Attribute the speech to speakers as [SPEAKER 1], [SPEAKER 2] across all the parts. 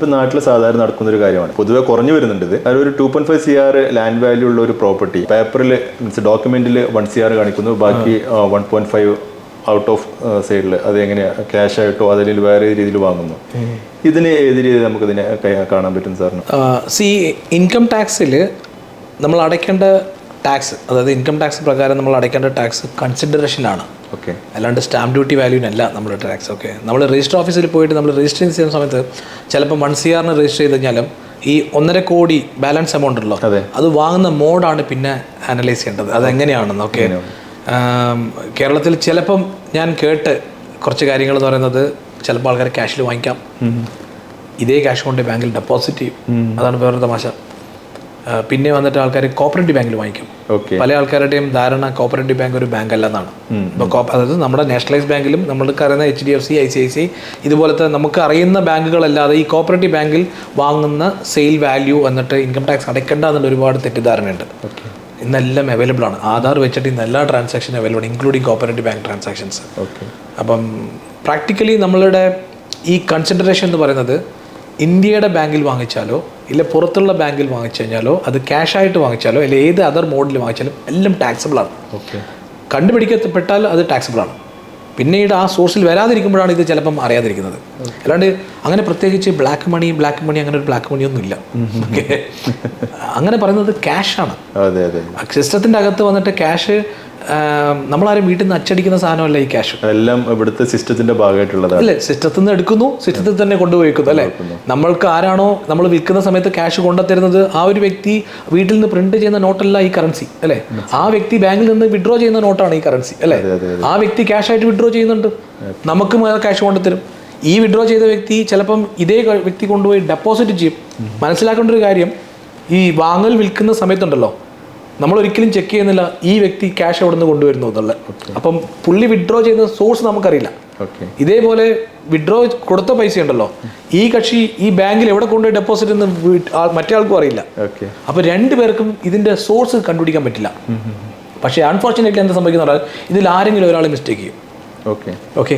[SPEAKER 1] ഇപ്പൊ നാട്ടിൽ സാധാരണ നടക്കുന്ന ഒരു കാര്യമാണ്. പൊതുവെ കുറഞ്ഞു വരുന്നുണ്ട് ഇത്. ഒരു two point five C R land value ഉള്ള ഒരു പ്രോപ്പർട്ടി പേപ്പറിൽ മീൻസ് ഡോക്യുമെന്റിൽ വൺ സി ആർ കാണിക്കുന്നു. ബാക്കി one point five out of സൈഡിൽ അത് എങ്ങനെയാ? ക്യാഷ് ആയിട്ടോ അതിൽ വേറെ രീതിയിൽ വാങ്ങുന്നു. ഇതിന് ഏത് രീതിയിൽ നമുക്ക് ഇതിനെ കാണാൻ പറ്റും സാറിന്?
[SPEAKER 2] സി ഇൻകം ടാക്സിൽ നമ്മൾ അടയ്ക്കേണ്ട ടാക്സ് അതായത് ഇൻകം ടാക്സ് പ്രകാരം നമ്മൾ അടയ്ക്കേണ്ട ടാക്സ് കൺസിഡറേഷനാണ്
[SPEAKER 1] ഓക്കെ
[SPEAKER 2] അല്ലാണ്ട് സ്റ്റാമ്പ് ഡ്യൂട്ടി വാല്യൂവിനല്ല നമ്മൾ ടാക്സ് ഓക്കെ നമ്മൾ രജിസ്റ്റർ ഓഫീസിൽ പോയിട്ട് നമ്മൾ രജിസ്റ്റർ ചെയ്യുന്ന സമയത്ത് ചിലപ്പോൾ വൺ സി ആറിന് രജിസ്റ്റർ ചെയ്ത് കഴിഞ്ഞാലും ഈ ഒന്നര കോടി ബാലൻസ് എമൗണ്ട് ഉണ്ടല്ലോ
[SPEAKER 1] അതെ.
[SPEAKER 2] അത് വാങ്ങുന്ന മോഡാണ് പിന്നെ അനലൈസ് ചെയ്യേണ്ടത്. അതെങ്ങനെയാണെന്ന് ഓക്കെ കേരളത്തിൽ ചിലപ്പം ഞാൻ കേട്ട് കുറച്ച് കാര്യങ്ങൾ എന്ന് പറയുന്നത് ചിലപ്പോൾ ആൾക്കാർ ക്യാഷിൽ വാങ്ങിക്കാം. ഇതേ ക്യാഷ് കൊണ്ട് ബാങ്കിൽ ഡെപ്പോസിറ്റ് ചെയ്യും. അതാണ് വേറൊരു തമാശ. പിന്നെ വന്നിട്ട് ആൾക്കാർ കോപ്പറേറ്റീവ് ബാങ്കിൽ വാങ്ങിക്കും. പല ആൾക്കാരുടെയും ധാരണ കോപ്പറേറ്റീവ് ബാങ്ക് ഒരു ബാങ്ക് അല്ലെന്നാണ്. ഇപ്പോൾ അതായത് നമ്മുടെ നാഷണലൈസ് ബാങ്കിലും നമ്മൾ അറിയുന്ന H D F C I C I C ഇതുപോലത്തെ നമുക്ക് അറിയുന്ന ബാങ്കുകളല്ലാതെ ഈ കോപ്പറേറ്റീവ് ബാങ്കിൽ വാങ്ങുന്ന സെയിൽ വാല്യൂ എന്നിട്ട് ഇൻകം ടാക്സ് അടയ്ക്കേണ്ട എന്നുള്ള ഒരുപാട് തെറ്റിദ്ധാരണയുണ്ട്. ഇന്നെല്ലാം അവൈലബിൾ ആണ്. ആധാർ വെച്ചിട്ട് ഇന്ന് എല്ലാ ട്രാൻസാക്ഷനും available including cooperative bank transactions അപ്പം പ്രാക്ടിക്കലി നമ്മളുടെ ഈ കൺസിഡറേഷൻ എന്ന് പറയുന്നത് ഇന്ത്യയുടെ ബാങ്കിൽ വാങ്ങിച്ചാലോ ഇല്ല പുറത്തുള്ള ബാങ്കിൽ വാങ്ങിച്ചു കഴിഞ്ഞാലോ അത് ക്യാഷ് ആയിട്ട് വാങ്ങിച്ചാലോ അല്ലെങ്കിൽ ഏത് അതർ മോഡിൽ വാങ്ങിച്ചാലും എല്ലാം ടാക്സബിൾ ആണ്.
[SPEAKER 1] ഓക്കെ
[SPEAKER 2] കണ്ടുപിടിക്കപ്പെട്ടാൽ അത് ടാക്സബിൾ ആണ്. പിന്നീട് ആ സോഴ്സിൽ വരാതിരിക്കുമ്പോഴാണ് ഇത് ചിലപ്പം അറിയാതിരിക്കുന്നത്. അല്ലാണ്ട് അങ്ങനെ പ്രത്യേകിച്ച് ബ്ലാക്ക് മണി ബ്ലാക്ക് മണി അങ്ങനെ ഒരു ബ്ലാക്ക് മണി ഒന്നും ഇല്ല അങ്ങനെ പറയുന്നത് ക്യാഷാണ്
[SPEAKER 1] അതെ അതെ
[SPEAKER 2] സിസ്റ്റത്തിന്റെ അകത്ത് വന്നിട്ട് ക്യാഷ് നമ്മളാരും വീട്ടിൽ നിന്ന് അച്ചടിക്കുന്ന സാധനമല്ല ഈ ക്യാഷ്
[SPEAKER 1] എല്ലാം ഇവിടുത്തെ സിസ്റ്റത്തിന്റെ ഭാഗമായിട്ടുള്ളതാണ്.
[SPEAKER 2] അല്ലേ സിസ്റ്റത്തിൽ നിന്ന് എടുക്കുന്നു സിസ്റ്റത്തിൽ തന്നെ കൊണ്ടുപോയിക്കുന്നു അല്ലേ? നമ്മൾക്ക് ആരാണോ നമ്മൾ വിൽക്കുന്ന സമയത്ത് ക്യാഷ് കൊണ്ടുത്തരുന്നത് ആ ഒരു വ്യക്തി വീട്ടിൽ നിന്ന് പ്രിന്റ് ചെയ്യുന്ന നോട്ടല്ല ഈ കറൻസി അല്ലേ? ആ വ്യക്തി ബാങ്കിൽ നിന്ന് വിഡ്രോ ചെയ്യുന്ന നോട്ടാണ് ഈ കറൻസി അല്ലേ? ആ വ്യക്തി ക്യാഷ് ആയിട്ട് വിഡ്രോ ചെയ്യുന്നുണ്ട്. നമുക്കും ക്യാഷ് കൊണ്ടുത്തരും ഈ വിഡ്രോ ചെയ്ത വ്യക്തി ചിലപ്പം ഇതേ വ്യക്തി കൊണ്ടുപോയി ഡെപ്പോസിറ്റ് ചെയ്യും. മനസ്സിലാക്കേണ്ട ഒരു കാര്യം ഈ വാങ്ങൽ വിൽക്കുന്ന സമയത്തുണ്ടല്ലോ നമ്മൾ ഒരിക്കലും ചെക്ക് ചെയ്യുന്നില്ല ഈ വ്യക്തി ക്യാഷ് എവിടെ നിന്ന് കൊണ്ടുവരുന്നു എന്നുള്ളത്. അപ്പം പുള്ളി വിഡ്രോ ചെയ്യുന്ന സോഴ്സ് നമുക്കറിയില്ല. ഇതേപോലെ വിഡ്രോ കൊടുത്ത പൈസ ഉണ്ടല്ലോ. ഈ കക്ഷി ഈ ബാങ്കിൽ എവിടെ കൊണ്ടുപോയി ഡെപ്പോസിറ്റ് എന്ന് മറ്റേ ആൾക്കും അറിയില്ല.
[SPEAKER 1] അപ്പൊ
[SPEAKER 2] അപ്പോൾ രണ്ടു പേർക്കും ഇതിന്റെ സോഴ്സ് കണ്ടുപിടിക്കാൻ പറ്റില്ല. പക്ഷേ അൺഫോർച്ചുനേറ്റ്ലി എന്താ സംഭവിക്കുന്ന ഇതിൽ ആരെങ്കിലും ഒരാൾ മിസ്റ്റേക്ക് ചെയ്യും.
[SPEAKER 1] ഓക്കെ
[SPEAKER 2] ഓക്കെ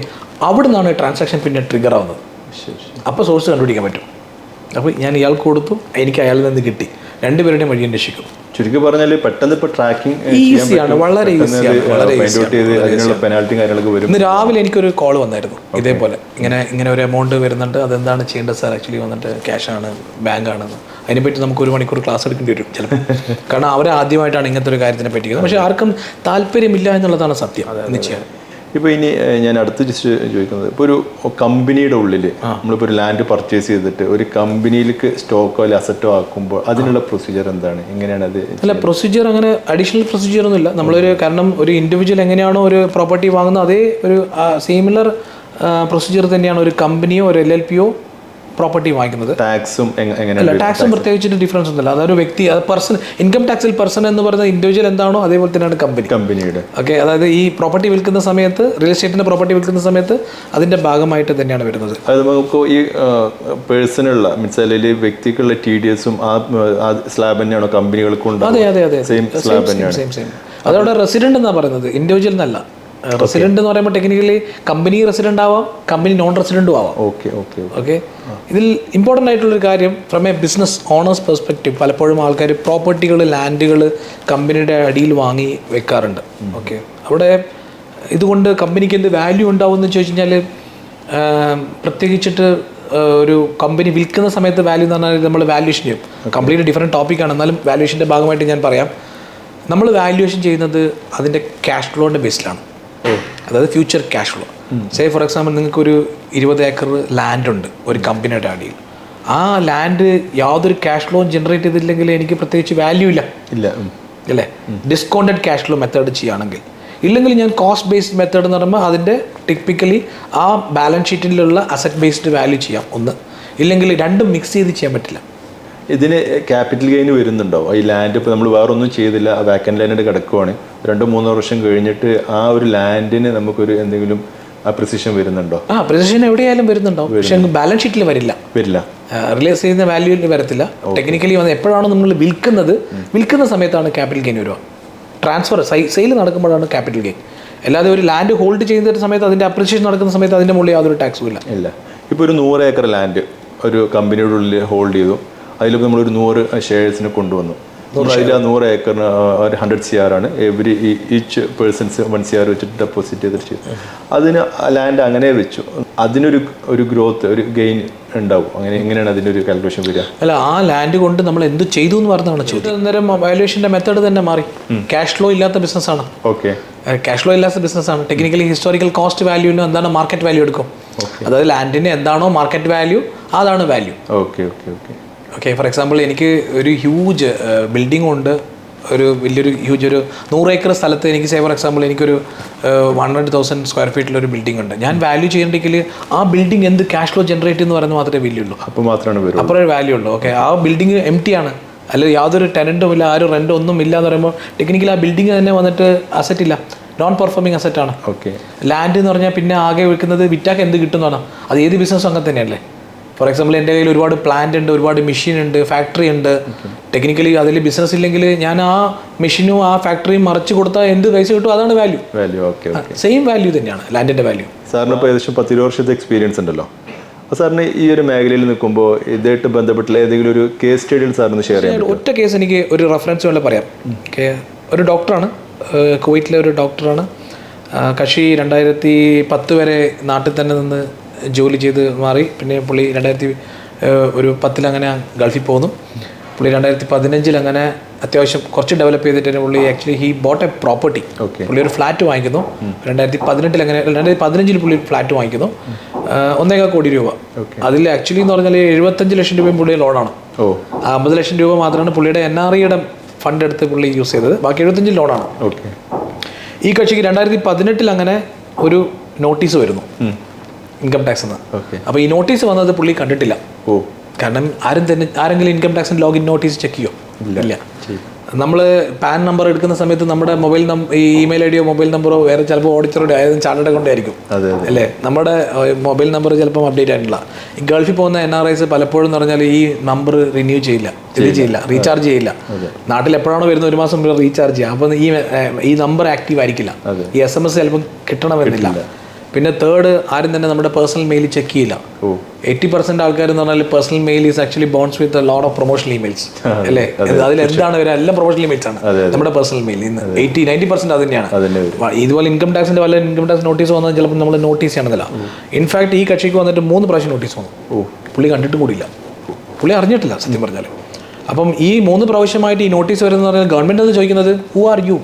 [SPEAKER 2] അവിടെ നിന്നാണ് ട്രാൻസാക്ഷൻ പിന്നെ ട്രിഗർ ആവുന്നത്. അപ്പോൾ സോഴ്സ് കണ്ടുപിടിക്കാൻ പറ്റും. അപ്പോൾ ഞാൻ ഇയാൾക്ക് കൊടുത്തു എനിക്ക് അയാളിൽ നിന്ന് കിട്ടി. രണ്ടുപേരുടെയും വഴി അന്വേഷിക്കും.
[SPEAKER 1] ചുരുക്കി പറഞ്ഞാൽ പെട്ടെന്ന് ഇപ്പൊ ട്രാക്കിംഗ്
[SPEAKER 2] ഈസിയാണ് വളരെ ഈസിയാണ് വളരെ
[SPEAKER 1] കാര്യങ്ങളൊക്കെ വരും.
[SPEAKER 2] ഇന്ന് രാവിലെ എനിക്കൊരു കോൾ വന്നായിരുന്നു ഇതേപോലെ. ഇങ്ങനെ ഇങ്ങനെ ഒരു എമൗണ്ട് വരുന്നുണ്ട് അതെന്താണ് ചെയ്യേണ്ടത് സാർ ആക്ച്വലി വന്നിട്ട് ക്യാഷ് ആണ് ബാങ്ക് ആണെന്ന് അതിനെപ്പറ്റി നമുക്ക് ഒരു മണിക്കൂർ ക്ലാസ് എടുക്കേണ്ടി വരും ചിലപ്പോൾ കാരണം അവർ ആദ്യമായിട്ടാണ് ഇങ്ങനത്തെ ഒരു കാര്യത്തിനെ പറ്റിയത് പക്ഷേ ആർക്കും താല്പര്യമില്ല എന്നുള്ളതാണ് സത്യം നിശ്ചയം.
[SPEAKER 1] ഇപ്പൊ ഇനി ഞാൻ അടുത്ത് ജസ്റ്റ് ചോദിക്കുന്നത്. ഇപ്പൊ ഒരു കമ്പനിയുടെ ഉള്ളിൽ നമ്മളിപ്പോ ഒരു ലാൻഡ് പർച്ചേസ് ചെയ്തിട്ട് ഒരു കമ്പനിയിലേക്ക് സ്റ്റോക്കോ അല്ലെങ്കിൽ അസറ്റോ ആക്കുമ്പോൾ അതിനുള്ള പ്രൊസീജിയർ എന്താണ്? എങ്ങനെയാണ് അത്
[SPEAKER 2] അല്ല പ്രൊസീജിയർ അങ്ങനെ അഡീഷണൽ പ്രൊസീജിയർ ഒന്നുമില്ല. നമ്മളൊരു കാരണം ഒരു ഇൻഡിവിജ്വൽ എങ്ങനെയാണോ ഒരു പ്രോപ്പർട്ടി വാങ്ങുന്നത് അതേ ഒരു സിമിലർ പ്രൊസീജിയർ തന്നെയാണ് ഒരു കമ്പനിയോ ഒരു എൽ എൽ പിയോ പ്രോപ്പർട്ടി വാങ്ങിക്കുന്നത്.
[SPEAKER 1] ടാക്സും
[SPEAKER 2] അല്ല ടാക്സും പ്രത്യേകിച്ചിട്ട് ഡിഫറൻസ് ഒന്നുമില്ല. അതൊരു വ്യക്തി അത് പേഴ്സൺ ഇൻകം ടാക്സിൽ പേഴ്സൺ എന്ന് പറയുന്ന ഇൻഡിവിജ്വൽ എന്താണോ അതേപോലെ തന്നെയാണ് കമ്പനി
[SPEAKER 1] കമ്പനിയുടെ
[SPEAKER 2] ഓക്കെ അതായത് ഈ പ്രോപ്പർട്ടി വിൽക്കുന്ന സമയത്ത് റിയൽ എസ്റ്റേറ്റിന്റെ പ്രോപ്പർട്ടി വിൽക്കുന്ന സമയത്ത് അതിന്റെ ഭാഗമായിട്ട് തന്നെയാണ് വരുന്നത്.
[SPEAKER 1] അത് നമുക്ക് ഈ പേഴ്സണുള്ള മീൻസ് അല്ലെങ്കിൽ വ്യക്തിക്കുള്ള ടി ഡി എസും ആ സ്ലാബ് തന്നെയാണോ കമ്പനികൾക്കും
[SPEAKER 2] അതെ അതെ അതെ
[SPEAKER 1] സെയിം സ്ലാബ് തന്നെയാണ്.
[SPEAKER 2] അതവിടെ റെസിഡന്റ് എന്നാ പറയുന്നത്? ഇൻഡിവിജ്വൽ എന്നല്ല. റെസിഡന്റ് എന്ന് പറയുമ്പോൾ ടെക്നിക്കലി കമ്പനി റെസിഡന്റ് ആവാം കമ്പനി നോൺ റെസിഡന്റും ആവാം.
[SPEAKER 1] ഓക്കെ ഓക്കെ
[SPEAKER 2] ഓക്കെ ഇതിൽ ഇമ്പോർട്ടന്റ് ആയിട്ടുള്ളൊരു കാര്യം from a business owners perspective പലപ്പോഴും ആൾക്കാർ പ്രോപ്പർട്ടികൾ ലാൻഡുകൾ കമ്പനിയുടെ അടിയിൽ വാങ്ങി വെക്കാറുണ്ട്. ഓക്കെ അവിടെ ഇതുകൊണ്ട് കമ്പനിക്ക് എന്ത് വാല്യൂ ഉണ്ടാവും എന്ന് ചോദിച്ചു കഴിഞ്ഞാൽ പ്രത്യേകിച്ചിട്ട് ഒരു കമ്പനി വിൽക്കുന്ന സമയത്ത് വാല്യൂ എന്ന് പറഞ്ഞാൽ നമ്മൾ വാല്യൂഷൻ ചെയ്യും. കംപ്ലീറ്റ് ഡിഫറെന്റ് ടോപ്പിക്കാണ് എന്നാലും വാല്യൂഷന്റെ ഭാഗമായിട്ട് ഞാൻ പറയാം. നമ്മൾ വാല്യുവേഷൻ ചെയ്യുന്നത് അതിന്റെ ക്യാഷ് ഫ്ലോന്റെ ബേസിലാണ് അതായത് future cash flow say for example നിങ്ങൾക്ക് ഒരു ഇരുപത് ഏക്കർ ലാൻഡ് ഉണ്ട് ഒരു കമ്പനിയുടെ അടിയിൽ. ആ ലാൻഡ് യാതൊരു ക്യാഷ് ഫ്ലോ ജനറേറ്റ് ചെയ്തില്ലെങ്കിൽ എനിക്ക് പ്രത്യേകിച്ച് വാല്യൂ ഇല്ല.
[SPEAKER 1] ഇല്ല
[SPEAKER 2] അല്ലേ? ഡിസ്കൗണ്ടഡ് ക്യാഷ് ഫ്ലോ മെത്തേഡ് ചെയ്യുകയാണെങ്കിൽ. ഇല്ലെങ്കിൽ ഞാൻ കോസ്റ്റ് ബേസ്ഡ് മെത്തേഡ് എന്ന് പറയുമ്പോൾ അതിന്റെ ടിപ്പിക്കലി ആ ബാലൻസ് ഷീറ്റിലുള്ള അസറ്റ് ബേസ്ഡ് വാല്യൂ ചെയ്യാം. ഒന്ന്. ഇല്ലെങ്കിൽ രണ്ടും മിക്സ് ചെയ്ത് ചെയ്യാൻ പറ്റില്ല.
[SPEAKER 1] ഇതിന് ക്യാപിറ്റൽ ഗെയിൻ വരുന്നുണ്ടോ? ഈ ലാൻഡ് ഇപ്പോൾ നമ്മൾ വേറെ ഒന്നും ചെയ്തില്ല ആ വാക്കൻ ലാൻഡ് കിടക്കുവാണ്. രണ്ടോ മൂന്ന് വർഷം കഴിഞ്ഞിട്ട് ആ ഒരു ലാൻഡിന് നമുക്കൊരു എന്തെങ്കിലും ആ പ്രിസിഷൻ വരുന്നുണ്ടോ?
[SPEAKER 2] ആ പ്രിസിഷൻ എവിടെയായാലും വരുന്നുണ്ടോ? പക്ഷേ ബാലൻസ് ഷീറ്റിൽ വരില്ല.
[SPEAKER 1] വരില്ല.
[SPEAKER 2] റിലീസ് ചെയ്യുന്ന വാല്യൂവിൽ വരത്തില്ല. ടെക്നിക്കലി വന്ന് എപ്പോഴാണോ നമ്മൾ വിൽക്കുന്നത് വിൽക്കുന്ന സമയത്താണ് ക്യാപിറ്റൽ ഗെയിൻ വരിക. ട്രാൻസ്ഫർ സെയിൽ നടക്കുമ്പോഴാണ് ക്യാപിറ്റൽ ഗെയിൻ അല്ലാതെ ഒരു ലാൻഡ് ഹോൾഡ് ചെയ്യുന്ന ഒരു സമയത്ത് അതിന്റെ അപ്രിസിയേഷൻ നടക്കുന്ന സമയത്ത് അതിന്റെ മുകളിൽ യാതൊരു ടാക്സും ഇല്ല.
[SPEAKER 1] ഇല്ല. ഇപ്പോൾ ഒരു നൂറ് ഏക്കർ ലാൻഡ് ഒരു കമ്പനിയുടെ ഉള്ളിൽ ഹോൾഡ് ചെയ്തു. അതിൽ നമ്മളൊരു നൂറ് ഷെയർസിന് കൊണ്ടുവന്നു. അതിൽ ആ നൂറ് ഏക്കറിന് ഒരു ഹൺഡ്രഡ് സി ആർ ആണ്. Every each persons one C R വെച്ചിട്ട് ഡെപ്പോസിറ്റ് ചെയ്തിട്ട് ചെയ്തു. അതിന് ലാൻഡ് അങ്ങനെ വെച്ചു. അതിനൊരു ഒരു ഗ്രോത്ത് ഒരു ഗെയിൻ ഉണ്ടാവും. അങ്ങനെ എങ്ങനെയാണ് അതിന്റെ ഒരു കാൽക്കുലേഷൻ വരിക?
[SPEAKER 2] അല്ല ആ ലാൻഡ് കൊണ്ട് നമ്മൾ എന്ത് ചെയ്തു എന്ന് പറഞ്ഞതാണ് ചോദ്യം. അന്നേരം വാലുവേഷന്റെ മെത്തേഡ് തന്നെ മാറി. ക്യാഷ് ഫ്ലോ ഇല്ലാത്ത ബിസിനസ്സാണ്
[SPEAKER 1] ഓക്കെ
[SPEAKER 2] ക്യാഷ് ഫ്ലോ ഇല്ലാത്ത ബിസിനസ്സാണ് ടെക്നിക്കലി ഹിസ്റ്റോറിക്കൽ കോസ്റ്റ് വാല്യൂവിന് എന്താണ് മാർക്കറ്റ് വാല്യൂ എടുക്കും? അതായത് ലാൻഡിന് എന്താണോ മാർക്കറ്റ് വാല്യൂ അതാണ് value
[SPEAKER 1] okay okay okay
[SPEAKER 2] okay for example എനിക്ക് ഒരു ഹ്യൂജ് ബിൽഡിംഗ് ഉണ്ട്. ഒരു വലിയൊരു ഹ്യൂജ് ഒരു നൂറ് ഏക്കർ സ്ഥലത്ത് എനിക്ക് സേ ഫോർ എക്സാമ്പിൾ എനിക്കൊരു വൺ ഹൺഡ്രഡ് തൗസൻഡ് സ്ക്വയർ ഫീറ്റിലൊരു ബിൽഡിംഗ് ഉണ്ട്. ഞാൻ വാല്യൂ ചെയ്യണമെങ്കിൽ ആ ബിൽഡിംഗ് എന്ത് ക്യാഷ് ഫ്ലോ ജനറേറ്റ് എന്ന് പറയുന്നത് മാത്രമേ വലിയ ഉള്ളൂ
[SPEAKER 1] അപ്പോൾ മാത്രമാണ്
[SPEAKER 2] ഒരു വാല്യൂ ഉള്ളൂ. ഓക്കെ ആ ബിൽഡിംഗ് എം ടി ആണ് അല്ലെങ്കിൽ യാതൊരു ടെനന്റും ഇല്ല ആരും റെന്റ് ഒന്നും ഇല്ല എന്ന് പറയുമ്പോൾ ടെക്നിക്കലി ആ ബിൽഡിംഗ് തന്നെ വന്നിട്ട് അസറ്റ് ഇല്ല. നോൺ പെർഫോമിംഗ് അസറ്റ് ആണ്.
[SPEAKER 1] ഓക്കെ
[SPEAKER 2] ലാൻഡ് എന്ന് പറഞ്ഞാൽ പിന്നെ ആകെ വിൽക്കുന്നത് വിറ്റാക്ക് എന്ത് കിട്ടുന്നതാണ് അത് ഏത് ബിസിനസ്സും അങ്ങനെ തന്നെയല്ലേ? ഫോർ എക്സാമ്പിൾ എന്റെ കയ്യിൽ ഒരുപാട് പ്ലാന്റ് ഉണ്ട് ഒരുപാട് മെഷീൻ ഉണ്ട് ഫാക്ടറി ഉണ്ട്. ടെക്നിക്കലി അതിൽ ബിസിനസ് ഇല്ലെങ്കിൽ ഞാൻ ആ മെഷീനും ആ ഫാക്ടറിയും മറിച്ച് കൊടുത്താൽ എന്ത് പൈസ കിട്ടും? അതാണ് value
[SPEAKER 1] value okay
[SPEAKER 2] same value തന്നെയാണ് ലാൻഡിന്റെ വാല്യൂ
[SPEAKER 1] സാറിന് ഇപ്പോൾ ഏകദേശം പത്തിരുപത് വർഷത്തെ എക്സ്പീരിയൻസ് ഉണ്ടല്ലോ. അപ്പോൾ സാറിന് ഈ ഒരു മേഖലയിൽ നിൽക്കുമ്പോൾ ഇതായിട്ട് ബന്ധപ്പെട്ടുള്ള ഏതെങ്കിലും ഒരു കേസ് സ്റ്റഡിയിൽ സാറിന് ഷെയർ ചെയ്യാം
[SPEAKER 2] ഒറ്റ കേസ് എനിക്ക് ഒരു റെഫറൻസ് വേണ്ടി പറയാം. ഓക്കെ ഒരു ഡോക്ടറാണ് കുവൈറ്റിലെ ഒരു ഡോക്ടറാണ് കക്ഷി രണ്ടായിരത്തി പത്ത് വരെ നാട്ടിൽ തന്നെ നിന്ന് ജോലി ചെയ്ത് മാറി. പിന്നെ പുള്ളി രണ്ടായിരത്തി ഒരു പത്തിൽ അങ്ങനെ ഗൾഫിൽ പോന്നു പുള്ളി രണ്ടായിരത്തി പതിനഞ്ചിൽ അങ്ങനെ അത്യാവശ്യം കുറച്ച് ഡെവലപ്പ് ചെയ്തിട്ട് തന്നെ പുള്ളി actually he bought a property പുള്ളി ഒരു ഫ്ലാറ്റ് വാങ്ങിക്കുന്നു. രണ്ടായിരത്തി പതിനെട്ടിൽ അങ്ങനെ രണ്ടായിരത്തി പതിനഞ്ചിൽ പുള്ളി ഫ്ലാറ്റ് വാങ്ങിക്കുന്നു. ഒന്നേകാൽ കോടി രൂപ. അതിൽ ആക്ച്വലി എന്ന് പറഞ്ഞാൽ എഴുപത്തഞ്ച് ലക്ഷം രൂപയും പുള്ളിയെ ലോണാണ് അമ്പത് ലക്ഷം രൂപ മാത്രമാണ് പുള്ളിയുടെ എൻ ആർ ഐയുടെ ഫണ്ട് എടുത്ത് പുള്ളി യൂസ് ചെയ്തത്. ബാക്കി എഴുപത്തഞ്ച് ലോണാണ്
[SPEAKER 1] ഓക്കെ
[SPEAKER 2] ഈ കക്ഷിക്ക് രണ്ടായിരത്തി പതിനെട്ടിൽ അങ്ങനെ ഒരു നോട്ടീസ് വരുന്നു. ഇൻകം ടാക്സ് എന്ന്.
[SPEAKER 1] അപ്പൊ
[SPEAKER 2] അപ്പോൾ ഈ നോട്ടീസ് വന്നത് പുള്ളി കണ്ടിട്ടില്ല.
[SPEAKER 1] ഓ.
[SPEAKER 2] കാരണം ആരും തന്നെ ആരെങ്കിലും ഇൻകം ടാക്സിന് ലോഗിൻ നോട്ടീസ് ചെക്ക് ചെയ്യോ? ഇല്ല. നമ്മൾ പാൻ നമ്പർ എടുക്കുന്ന സമയത്ത് നമ്മുടെ മൊബൈൽ നമ്പർ ഈ ഇമെയിൽ ഐ ഡിയോ മൊബൈൽ നമ്പറോ വേറെ ചിലപ്പോൾ ഓഡിറ്ററുടെ ആയതും ചാർട്ടേഡ് കൊണ്ടായിരിക്കും അല്ലേ? നമ്മുടെ മൊബൈൽ നമ്പർ ചിലപ്പോൾ അപ്ഡേറ്റ് ആയിട്ടില്ല ഗൾഫിൽ പോകുന്ന എൻ ആർ ഐസ് പലപ്പോഴും എന്ന് പറഞ്ഞാൽ ഈ നമ്പർ റിന്യൂ ചെയ്യില്ല ഇത് ചെയ്യില്ല. റീചാർജ് ചെയ്യില്ല. നാട്ടിൽ എപ്പോഴാണോ വരുന്നത് ഒരു മാസം റീചാർജ് ചെയ്യാം. അപ്പോൾ ഈ ഈ നമ്പർ ആക്റ്റീവ് ആയിരിക്കില്ല. ഈ എസ് എം എസ് ചിലപ്പോൾ കിട്ടണമെന്നില്ല. പിന്നെ തേർഡ് ആരും തന്നെ നമ്മുടെ പേഴ്സണൽ മെയിൽ ചെക്ക് ചെയ്യില്ല. എയ്റ്റി പെർസെന്റ് ആൾക്കാർ എന്ന് പറഞ്ഞാൽ personal mail is actually bombs with load of promotional emails അല്ലേ? അതിൽ എന്താണ് വരിക എല്ലാം പ്രൊമോഷണൽ ഇമെയിൽസ് ആണ്. നമ്മുടെ പേഴ്സണൽ മെയിൽ ഇന്ന് എയ്റ്റി നയന്റി പെർസെന്റ് അത് തന്നെയാണ്
[SPEAKER 1] വരും.
[SPEAKER 2] ഇതുപോലെ ഇൻകം ടാക്സിന്റെ വല്ല ഇൻകം ടാക്സ് നോട്ടീസ് വന്നാൽ ചിലപ്പോൾ നമ്മൾ നോട്ടീസ് ചെയ്യണമെന്നില്ല ഇൻഫാക്ട് ഈ കക്ഷിക്ക് വന്നിട്ട് മൂന്ന് പ്രാവശ്യം നോട്ടീസ് വന്നു. പുള്ളി കണ്ടിട്ട് കൂടിയില്ല. പുള്ളി അറിഞ്ഞിട്ടില്ല സത്യം പറഞ്ഞാൽ അപ്പം ഈ മൂന്ന് പ്രാവശ്യമായിട്ട് ഈ നോട്ടീസ് വരുന്നത് പറഞ്ഞാൽ ഗവൺമെന്റ് അത് ചോദിക്കുന്നത്? ഹു ആർ യു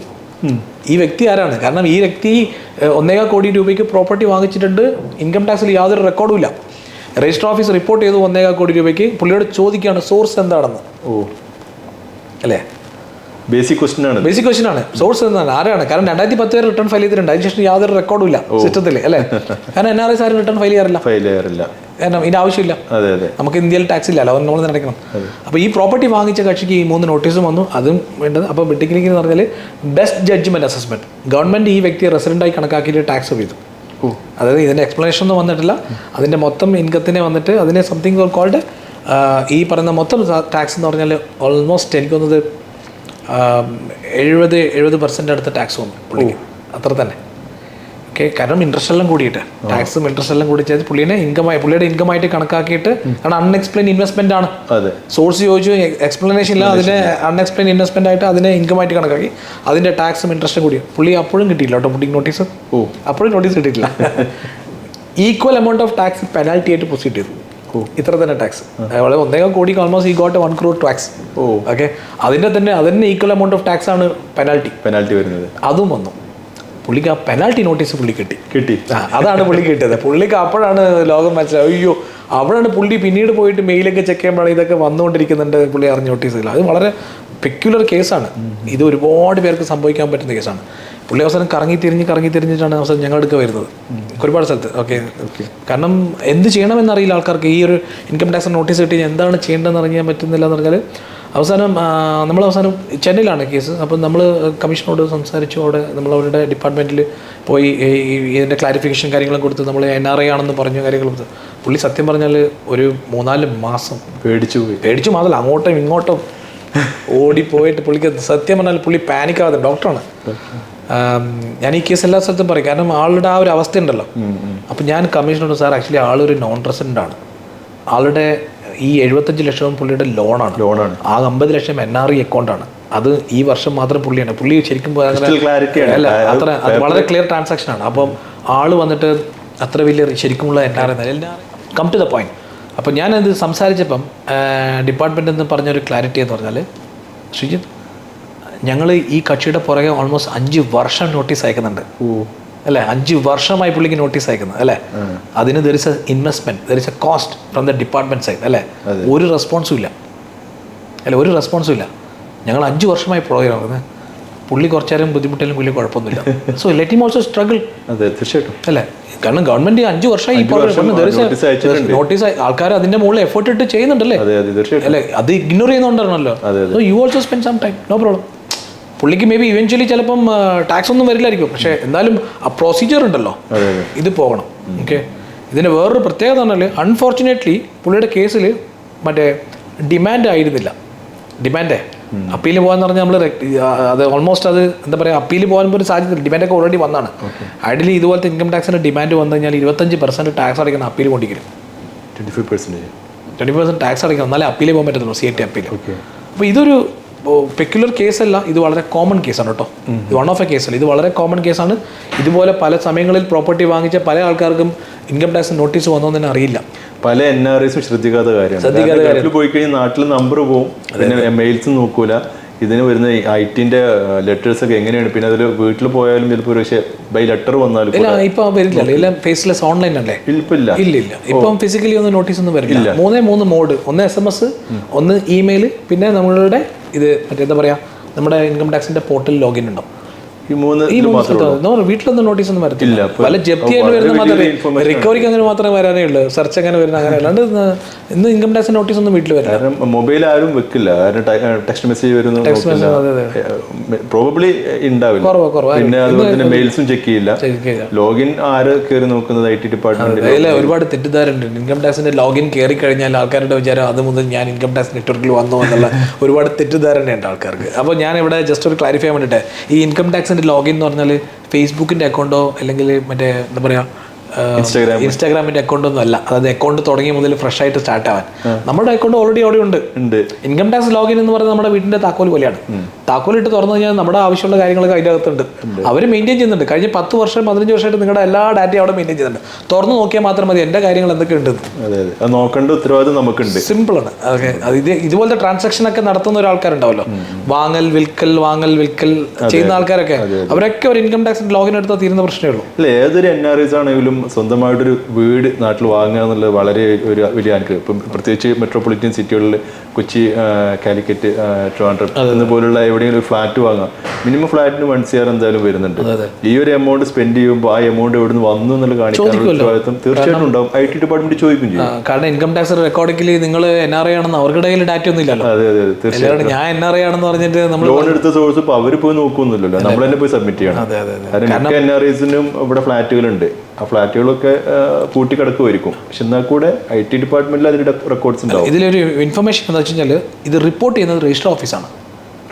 [SPEAKER 2] ഈ വ്യക്തി ആരാണ്? കാരണം ഈ വ്യക്തി ഒന്നേകാൽ കോടി രൂപയ്ക്ക് പ്രോപ്പർട്ടി വാങ്ങിച്ചിട്ടുണ്ട്. ഇൻകം ടാക്സിൽ യാതൊരു റെക്കോർഡും ഇല്ല. രജിസ്റ്റർ ഓഫീസ് റിപ്പോർട്ട് ചെയ്തു ഒന്നേകാൽ കോടി രൂപയ്ക്ക്. പുള്ളിയോട് ചോദിക്കുകയാണ് സോഴ്സ് എന്താണെന്ന്?
[SPEAKER 1] ഓ.
[SPEAKER 2] അല്ലേ?
[SPEAKER 1] ബേസിക് ക്വസ്റ്റ്യൻ ആണ്.
[SPEAKER 2] ബേസിക് ക്വസ്റ്റൻ ആണ്. സോഴ്സ് എന്താണ്? ആരാണ്? കാരണം രണ്ടായിരത്തി പത്ത് വരെ റിട്ടേൺ ഫയൽ ചെയ്തിട്ടുണ്ട്. അതിനുശേഷം യാതൊരു റെക്കോർഡും ഇല്ല. സിസ്റ്റത്തിൽ അല്ലേ? കാരണം എൻ ആർ എസ് ആരും റിട്ടേൺ ഫയൽ ചെയ്യാറില്ല.
[SPEAKER 1] ഫയൽ ചെയ്യാറില്ല.
[SPEAKER 2] കാരണം ഇതിന് ആവശ്യമില്ല.
[SPEAKER 1] അതെ അതെ.
[SPEAKER 2] നമുക്ക് ഇന്ത്യയിൽ ടാക്സ് ഇല്ലല്ലോ അത് നമ്മൾ നടക്കണം. അപ്പോൾ ഈ പ്രോപ്പർട്ടി വാങ്ങിച്ച കക്ഷിക്ക് ഈ മൂന്ന് നോട്ടീസും വന്നു. അതും വേണ്ടത്. അപ്പോൾ ബിട്ടിക്കിനിക്ക് എന്ന് പറഞ്ഞാൽ ബെസ്റ്റ് ജഡ്ജ്മെന്റ് അസസ്മെന്റ് ഗവൺമെന്റ് ഈ വ്യക്തിയെ റെസിഡന്റായി കണക്കാക്കിയിട്ട് ടാക്സ് ചെയ്തു. അതായത് ഇതിന്റെ എക്സ്പ്ലനേഷൻ ഒന്നും വന്നിട്ടില്ല. അതിന്റെ മൊത്തം ഇൻകത്തിനെ വന്നിട്ട് അതിനെ സംതിങ് കോൾഡ് ഈ പറയുന്ന മൊത്തം ടാക്സ് എന്ന് പറഞ്ഞാൽ ഓൾമോസ്റ്റ് എനിക്ക് തോന്നുന്നത് എഴുപത് എഴുപത് പെർസെന്റ് അടുത്ത ടാക്സ് വന്നു പുള്ളിക്ക്. അത്ര തന്നെ. ഓക്കെ കാരണം ഇൻട്രസ്റ്റ് എല്ലാം കൂടിയിട്ട്. ടാക്സും ഇൻട്രസ്റ്റ് എല്ലാം കൂടി ചെയ്ത് പുള്ളിനെ ഇൻകമായി പുള്ളിയുടെ ഇൻകമായിട്ട് കണക്കാക്കിയിട്ട് കാരണം അൺഎക്സ്പ്ലെയിൻ ഇൻവെസ്റ്റ്മെന്റ് ആണ്. സോഴ്സ് ചോദിച്ചു എക്സ്പ്ലനേഷൻ ഇല്ല അതിനെ അൺഎക്സ്പ്ലെയിൻ ഇൻവെസ്റ്റ്മെന്റ് ആയിട്ട് അതിനെ ഇൻകമായിട്ട് കണക്കാക്കി. അതിന്റെ ടാക്സും ഇൻട്രസ്റ്റും കൂടി. പുള്ളി അപ്പോഴും കിട്ടിയില്ല കേട്ടോ പുള്ളിക്ക് നോട്ടീസ്
[SPEAKER 1] ഓ.
[SPEAKER 2] അപ്പോഴും നോട്ടീസ് കിട്ടിയിട്ടില്ല. Equal amount of tax penalty ആയിട്ട് പ്രൊസീഡ് ചെയ്തു. ഇത്ര തന്നെ ടാക്സ് വളരെ ഒന്നേകാൽ കോടി almost he got one crore tax
[SPEAKER 1] oh.
[SPEAKER 2] Okay അതിന്റെ തന്നെ അതിന് ഈക്വൽ എമൗണ്ട് ഓഫ് ടാക്സ് ആണ് പെനാൽറ്റി
[SPEAKER 1] പെനാൽറ്റി വരുന്നത്.
[SPEAKER 2] അതും വന്നു. പുള്ളിക്ക് ആ പെനാൽറ്റി നോട്ടീസ് പുള്ളി കിട്ടി.
[SPEAKER 1] കിട്ടി.
[SPEAKER 2] അതാണ് പുള്ളി കിട്ടിയത്. പുള്ളിക്ക് അപ്പോഴാണ് ലോകം മനസ്സിലായി അയ്യോ അവിടെയാണ് പുള്ളി പിന്നീട് പോയിട്ട് മെയിലൊക്കെ ചെക്ക് ചെയ്യുമ്പോഴാണ് ഇതൊക്കെ വന്നുകൊണ്ടിരിക്കുന്നുണ്ട് പുള്ളി അറിഞ്ഞ നോട്ടീസില്ല അത് വളരെ പെക്യുലർ കേസാണ് ഇത് ഒരുപാട് പേർക്ക് സംഭവിക്കാൻ പറ്റുന്ന കേസാണ് പുള്ളി അവസാനം കറങ്ങി തിരിഞ്ഞ് കറങ്ങി തിരിഞ്ഞിട്ടാണ് അവസാനം ഞങ്ങളുടെ അടുക്ക വരുന്നത്. ഒരുപാട് സ്ഥലത്ത്. ഓക്കെ കാരണം എന്ത് ചെയ്യണമെന്നറിയില്ല ആൾക്കാർക്ക്. ഈ ഒരു ഇൻകം ടാക്സ് നോട്ടീസ് കിട്ടി എന്താണ് ചെയ്യേണ്ടതെന്ന് അറിയാൻ പറ്റുന്നില്ല എന്ന് പറഞ്ഞാൽ അവസാനം നമ്മൾ അവസാനം ചെന്നൈയിലാണ് കേസ് അപ്പം നമ്മൾ കമ്മീഷനോട് സംസാരിച്ചു. അവിടെ നമ്മൾ അവരുടെ ഡിപ്പാർട്ട്മെന്റിൽ പോയി ഇതിന്റെ ക്ലാരിഫിക്കേഷൻ കാര്യങ്ങളും കൊടുത്ത് നമ്മൾ എൻ ആർ ഐ ആണെന്ന് പറഞ്ഞു കാര്യങ്ങൾ കൊടുത്ത്. പുള്ളി സത്യം പറഞ്ഞാൽ ഒരു മൂന്നാൽ മാസം
[SPEAKER 1] പേടിച്ചു പോയി.
[SPEAKER 2] പേടിച്ചു. മാത്രമല്ല അങ്ങോട്ടും ഇങ്ങോട്ടും ഓടിപ്പോയിട്ട് പുള്ളിക്ക് സത്യം പറഞ്ഞാൽ പുള്ളി പാനിക്കാതെ ഡോക്ടറാണ് ഞാൻ ഈ കേസ് എല്ലാ സ്ഥലത്തും പറയും. കാരണം ആളുടെ ആ ഒരു അവസ്ഥ ഉണ്ടല്ലോ. അപ്പം ഞാൻ കമ്മീഷനോട് സാർ ആക്ച്വലി ആളൊരു നോൺ റെസിഡന്റ് ആണ്. ആളുടെ ഈ എഴുപത്തഞ്ച് ലക്ഷവും പുള്ളിയുടെ ലോണാണ്
[SPEAKER 1] ലോണാണ്
[SPEAKER 2] ആ അമ്പത് ലക്ഷം എൻ ആർ ഇ അക്കൗണ്ടാണ് അത് ഈ വർഷം മാത്രം പുള്ളിയാണ്. പുള്ളി ശരിക്കും. അല്ല അത്ര വളരെ ക്ലിയർ ട്രാൻസാക്ഷൻ ആണ്. അപ്പം ആൾ വന്നിട്ട് അത്ര വലിയ ശരിക്കുമുള്ള N R come to the point അപ്പം ഞാനത് സംസാരിച്ചപ്പം ഡിപ്പാർട്ട്മെന്റ് എന്ന് പറഞ്ഞൊരു ക്ലാരിറ്റി എന്ന് പറഞ്ഞാൽ ശ്രീജിത്ത് ഞങ്ങൾ ഈ കക്ഷിയുടെ പുറകെ ഓൾമോസ്റ്റ് അഞ്ച് വർഷം നോട്ടീസ് അയക്കുന്നുണ്ട്. അല്ലേ? അഞ്ച് വർഷമായി പുള്ളിക്ക് നോട്ടീസ് അയക്കുന്നത് അല്ലേ? അതിന് there is a investment there is a cost from the department side അല്ലേ? ഒരു റെസ്പോൺസും ഇല്ല. അല്ല ഒരു റെസ്പോൺസും ഇല്ല. ഞങ്ങൾ അഞ്ച് വർഷമായി പുറകെ നടക്കുന്നത് പുള്ളി കുറച്ചു നേരം ബുദ്ധിമുട്ടിയാലും പുള്ളി കുഴപ്പമൊന്നുമില്ല. So let him also struggle
[SPEAKER 1] അതെ തീർച്ചയായിട്ടും.
[SPEAKER 2] അല്ലേ? കാരണം ഗവൺമെന്റ് അഞ്ച് വർഷമായി. നോട്ടീസ് ആൾക്കാർ അതിന്റെ മുകളിൽ എഫേർട്ട് ഇട്ട് ചെയ്യുന്നുണ്ടല്ലേ? അല്ലേ? അത് ഇഗ്നോർ ചെയ്യുന്നുണ്ടല്ലോ so you also spend some time no problem പുള്ളിക്ക് മേ ബി ഇവൻച്വലി ചിലപ്പം ടാക്സ് ഒന്നും വരില്ലായിരിക്കും. പക്ഷേ എന്തായാലും ആ പ്രൊസീജിയർ ഉണ്ടല്ലോ. ഇത് പോകണം. ഓക്കെ ഇതിന് വേറൊരു പ്രത്യേകത പറഞ്ഞാൽ അൺഫോർച്ചുനേറ്റ്ലി പുള്ളിയുടെ കേസിൽ മറ്റേ ഡിമാൻഡ് ആയിരുന്നില്ല. ഡിമാൻഡേ അപ്പീൽ പോകാന്ന് പറഞ്ഞാൽ നമ്മൾ അത് ഓൾമോസ്റ്റ് അത് എന്താ പറയുക അപ്പീൽ പോകാൻ ഒരു സാധ്യത ഡിമാൻഡൊക്കെ ഓൾറെഡി വന്നാണ്. ഐഡിയലി ഇതുപോലത്തെ ഇൻകം ടാക്സിന്റെ ഡിമാൻഡ് വന്നു കഴിഞ്ഞാൽ ഇരുപത്തഞ്ച് പെർസെന്റ് ടാക്സ് അടയ്ക്കുന്ന അപ്പീൽ കൊണ്ടിരിക്കും.
[SPEAKER 1] Twenty five percentage
[SPEAKER 2] twenty percent tax അടയ്ക്കണം. എന്നാലേ അപ്പീൽ പോകാൻ പറ്റത്തുള്ളൂ. സി ഐ ടി അപ്പീൽ അപ്പോൾ ഇതൊരു പെക്യുലർ കേസല്ല ഇത് വളരെ കോമൺ കേസാണ് കേട്ടോ. ഇത് വൺ ഓഫ് എ കേസല്ല ഇത് വളരെ കോമൺ കേസാണ് ഇതുപോലെ പല സമയങ്ങളിൽ പ്രോപ്പർട്ടി വാങ്ങിച്ച പല ആൾക്കാർക്കും ഇൻകം ടാക്സ് നോട്ടീസ് വന്നോ തന്നെ അറിയില്ല.
[SPEAKER 1] പല എൻ ആർ ഐസും ശ്രദ്ധിക്കാത്ത കാര്യമാണ്. പോയി കഴിഞ്ഞാൽ നാട്ടിൽ നമ്പർ പോകും പിന്നെ മെയിൽസ് നോക്കൂല. ഇതിന് വരുന്ന ഐ ടിന്റെ ലെറ്റേഴ്സ് ഒക്കെ എങ്ങനെയാണ്? പിന്നെ അതിൽ വീട്ടിൽ പോയാലും ചിലപ്പോൾ പക്ഷേ ബൈ ലെറ്റർ വന്നാലും
[SPEAKER 2] ഇല്ല ഇപ്പൊ വരില്ല. എല്ലാം ഫേസ്ലെസ് ഓൺലൈൻ അല്ലേ?
[SPEAKER 1] ഇല്ല
[SPEAKER 2] ഇല്ല. ഇല്ല ഇപ്പം ഫിസിക്കലി ഒന്നും നോട്ടീസ് ഒന്നും വരില്ല. മൂന്നേ മൂന്ന് മോഡ് ഒന്ന് എസ് എം എസ് ഒന്ന് ഇമെയിൽ പിന്നെ നമ്മളുടെ ഇത് മറ്റേ എന്താ പറയാ? നമ്മുടെ ഇൻകം ടാക്സിന്റെ പോർട്ടൽ ലോഗിൻ ഉണ്ടാവും
[SPEAKER 1] ഈ മൂന്ന്
[SPEAKER 2] വീട്ടിലൊന്നും നോട്ടീസ് ഒന്നും വരത്തില്ല. പല ജപ്തി ആയിട്ട് വരുന്ന മാത്രമേ റിക്കവറിക്ക് അങ്ങനെ മാത്രമേ വരാനേ ഉള്ളൂ. സെർച്ച് അങ്ങനെ വരുന്ന അങ്ങനെ അല്ലാണ്ട് ഇന്ന് ഇൻകം ടാക്സ് നോട്ടീസ് ഒന്നും വീട്ടിൽ വരാം
[SPEAKER 1] കാരണം മൊബൈൽ ആരും വെക്കില്ല. കാരണം ടെക്സ്റ്റ് മെസ്സേജ് വരുന്നു പ്രോബബ്ലി ഉണ്ടാവില്ല പിന്നെ അതുപോലെ തന്നെ മെയിൽസും ചെക്ക് ചെയ്യില്ല. ലോഗിൻ ആര് കയറി നോക്കുന്നത് ഐ ടി ഡിപ്പാർട്ട്മെന്റ്
[SPEAKER 2] ഒരുപാട് തെറ്റിദ്ധാരുണ്ട് ഇൻകം ടാക്സിന്റെ ലോഗിൻ കയറി കഴിഞ്ഞാൽ ആൾക്കാരുടെ വിചാരം അത് മുതൽ ഞാൻ ഇൻകം ടാക്സ് നെറ്റ്വർക്കിൽ വന്നു എന്നുള്ള ഒരുപാട് തെറ്റിദ്ധാരണയുണ്ട് ആൾക്കാർക്ക്. അപ്പോൾ ഞാൻ ഇവിടെ ജസ്റ്റ് ഒരു ക്ലാരിഫൈ ചെയ്യാൻ വേണ്ടിയിട്ട് ഈ ഇൻകം ലോഗിൻ എന്ന് പറഞ്ഞാൽ ഫേസ്ബുക്കിന്റെ അക്കൗണ്ടോ അല്ലെങ്കിൽ മറ്റേ എന്താ പറയാ
[SPEAKER 1] Instagram.
[SPEAKER 2] ഇൻസ്റ്റാഗ്രാമിന്റെ അക്കൗണ്ട് ഒന്നും അല്ല. അതായത് അക്കൗണ്ട് തുടങ്ങിയ മുതൽ ഫ്രഷ് ആയിട്ട് സ്റ്റാർട്ട് ആവാൻ. നമ്മുടെ അക്കൗണ്ട് ഓൾറെഡി അവിടെ ഉണ്ട്.
[SPEAKER 1] ഉണ്ട്.
[SPEAKER 2] ഇൻകം ടാക്സ് ലോഗിൻ എന്ന് പറയുന്നത് നമ്മുടെ വീടിന്റെ താക്കോൽ പോലെയാണ്. താക്കോൽ ഇട്ട് തുറന്നു കഴിഞ്ഞാൽ നമ്മുടെ ആവശ്യമുള്ള കാര്യങ്ങളൊക്കെ അതിന്റെ അകത്തുണ്ട്. അവർ മെയിന്റെയിൻ ചെയ്യുന്നുണ്ട്. കഴിഞ്ഞ പത്ത് വർഷം പതിനഞ്ച് വർഷമായിട്ട് നിങ്ങളുടെ എല്ലാ ഡാറ്റയും അവിടെ മെയിന്റെയിൻ ചെയ്യുന്നുണ്ട്. തുറന്നു നോക്കിയാൽ മാത്രം മതി എന്റെ കാര്യങ്ങൾ എന്തൊക്കെ ഉണ്ട്
[SPEAKER 1] നോക്കേണ്ട ഉത്തരവാദിത്വം നമുക്കുണ്ട്.
[SPEAKER 2] സിമ്പിൾ ആണ്. അത് ഇത് ഇതുപോലത്തെ ട്രാൻസാക്ഷൻ ഒക്കെ നടത്തുന്ന ഒരാൾക്കാരുണ്ടാവല്ലോ. വാങ്ങൽ വിൽക്കൽ വാങ്ങൽ വിൽക്കൽ ചെയ്യുന്ന ആൾക്കാരൊക്കെ. അവരൊക്കെ ഒരു ഇൻകം ടാക്സ് ലോഗിൻ എടുത്താൽ തീരുന്ന പ്രശ്നമേ ഉള്ളൂ.
[SPEAKER 1] അല്ല ഏതൊരു എൻ ആർ ഐസ് ആണെങ്കിലും സ്വന്തമായിട്ടൊരു വീട് നാട്ടിൽ വാങ്ങുക എന്നുള്ളത് വളരെ ഒരു വലിയ അനുഗ്രഹം. ഇപ്പം പ്രത്യേകിച്ച് മെട്രോപൊളിറ്റൻ സിറ്റികളിൽ കൊച്ചി കാലിക്കറ്റ് ട്രിവാൻഡ്രം എന്നപോലുള്ള എവിടെയെങ്കിലും ഒരു ഫ്ലാറ്റ് വാങ്ങാം. മിനിമം ഫ്ലാറ്റിന് വൺ സി ആർ എന്തായാലും വരുന്നുണ്ട്. ഈ ഒരു എമൗണ്ട് സ്പെൻഡ് ചെയ്യുമ്പോൾ ആ എമൗണ്ട് എവിടെ നിന്ന് വന്നു എന്നുള്ള കാണിക്കാനുള്ള ഉത്തരവാദിത്വം തീർച്ചയായിട്ടും ഉണ്ടാവും. ഐ ടി ഡിപ്പാർട്ട്മെന്റ് ചോദിക്കും ചെയ്യും.
[SPEAKER 2] കാരണം ഇൻകം ടാക്സ് റെക്കോർഡിക്കലി നിങ്ങൾ എൻ ആർ ഐ ആണെന്ന് അവരുടെ കയ്യിൽ ഡാറ്റ ഒന്നും ഇല്ലല്ലോ.
[SPEAKER 1] അതെ അതെ
[SPEAKER 2] തീർച്ചയായിട്ടും ഞാൻ എൻ ആർ ഐ ആണെന്ന് പറഞ്ഞിട്ട് നമ്മൾ
[SPEAKER 1] ലോൺ എടുത്ത സോഴ്സ് അവർ പോയി നോക്കുന്നില്ലല്ലോ നമ്മൾ തന്നെ പോയി സബ്മിറ്റ് ചെയ്യണം.
[SPEAKER 2] അതെ അതെ അതെ.
[SPEAKER 1] കാരണം എൻ ആർ ഐസിനും ഇവിടെ ഫ്ലാറ്റുകളുണ്ട് ആ ഫ്ലാറ്റുകളൊക്കെ കൂട്ടിക്കിടക്കുമായിരിക്കും പക്ഷെ എന്നാൽ കൂടെ ഐ ടി ഡിപ്പാർട്ട്മെന്റിൽ അതിന്റെ റെക്കോർഡ്സ് ഉണ്ടാവും.
[SPEAKER 2] ഇതിലൊരു ഇൻഫർമേഷൻ എന്താ വെച്ച് കഴിഞ്ഞാൽ ഇത് റിപ്പോർട്ട് ചെയ്യുന്നത് രജിസ്റ്റർ ഓഫീസാണ്.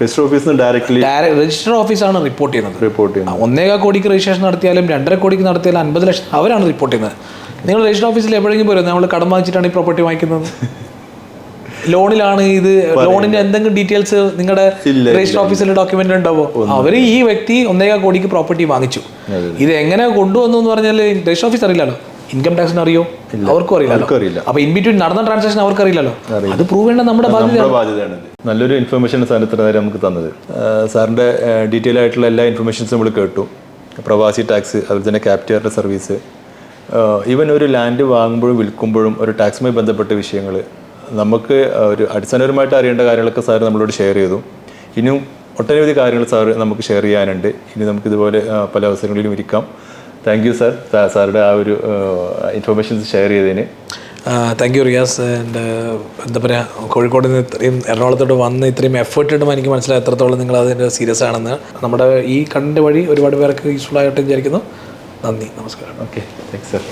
[SPEAKER 1] രജിസ്റ്റർ ഓഫീസിൽ നിന്ന് ഡയറക്ട്ലി
[SPEAKER 2] രജിസ്റ്റർ ഓഫീസാണ് റിപ്പോർട്ട് ചെയ്യുന്നത്.
[SPEAKER 1] റിപ്പോർട്ട് ചെയ്യുന്നത്.
[SPEAKER 2] ഒന്നേകാ കോടിക്ക് രജിസ്ട്രേഷൻ നടത്തിയാലും രണ്ടര കോടിക്ക് നടത്തിയാലും അൻപത് ലക്ഷം അവരാണ് റിപ്പോർട്ട് ചെയ്യുന്നത്. നിങ്ങൾ രജിസ്റ്റർ ഓഫീസിൽ എപ്പോഴെങ്കിലും പോരും നമ്മൾ കടം വാങ്ങിച്ചിട്ടാണ് ഈ പ്രോപ്പർട്ടി വാങ്ങിക്കുന്നത്. ലോണിലാണ് ഇത്? ലോണിന്റെ എന്തെങ്കിലും ഡീറ്റെയിൽസ് നിങ്ങളുടെ രജിസ്റ്റർ ഓഫീസിലെ ഡോക്യുമെന്റ് ഉണ്ടാവോ? അവർ ഈ വ്യക്തി ഒന്നേകാ കോടിക്ക് പ്രോപ്പർട്ടി വാങ്ങിച്ചു. ഇത് എങ്ങനെ കൊണ്ടുവന്നു എന്ന് പറഞ്ഞാൽ രജിസ്റ്റർ ഓഫീസ് അറിയില്ലല്ലോ. ഇൻകം ടാക്സിന് അറിയോ? അവർക്കും
[SPEAKER 1] അറിയില്ല
[SPEAKER 2] അപ്പൊ ഇൻ ബിറ്റ്വീൻ നടന്ന ട്രാൻസാക്ഷൻ അവർക്ക് അറിയില്ലല്ലോ അത് പ്രൂവ് ചെയ്യേണ്ട നമ്മുടെ ബാധ്യത
[SPEAKER 1] ബാധ്യതയാണ്. നല്ലൊരു ഇൻഫർമേഷൻ സാറിന് നേരം നമുക്ക് തന്നത്. സാറിന്റെ ഡീറ്റെയിൽ ആയിട്ടുള്ള എല്ലാ ഇൻഫർമേഷൻസും നമ്മൾ കേട്ടു. പ്രവാസി ടാക്സ് അതുപോലെ തന്നെ ക്യാപിറ്ററിന്റെ സർവീസ് ഈവൻ ഒരു ലാൻഡ് വാങ്ങുമ്പോഴും വിൽക്കുമ്പോഴും ഒരു ടാക്സുമായി ബന്ധപ്പെട്ട വിഷയങ്ങൾ നമുക്ക് ഒരു അടിസ്ഥാനപരമായിട്ട് അറിയേണ്ട കാര്യങ്ങളൊക്കെ സാർ നമ്മളോട് ഷെയർ ചെയ്തു. ഇനിയും ഒട്ടനവധി കാര്യങ്ങൾ സാർ നമുക്ക് ഷെയർ ചെയ്യാനുണ്ട്. ഇനി നമുക്ക് ഇതുപോലെ പല അവസരങ്ങളിലും ഇരിക്കാം. താങ്ക് യു സാർ സാറുടെ ആ ഒരു ഇൻഫർമേഷൻസ് ഷെയർ ചെയ്തതിന്.
[SPEAKER 2] Thank you Riyas. ആൻഡ് എന്താ പറയുക കോഴിക്കോട് നിന്ന് ഇത്രയും എറണാകുളത്തോട്ട് വന്ന് ഇത്രയും എഫേർട്ട് ഇടുമ്പോൾ എനിക്ക് മനസ്സിലായി എത്രത്തോളം നിങ്ങൾ അതിന്റെ സീരിയസ് ആണെന്ന്. നമ്മുടെ ഈ കണ്ടന്റ് വഴി ഒരുപാട് പേർക്ക് യൂസ്ഫുൾ ആയിട്ട് വിചാരിക്കുന്നു. നന്ദി. നമസ്കാരം.
[SPEAKER 1] Okay thanks sir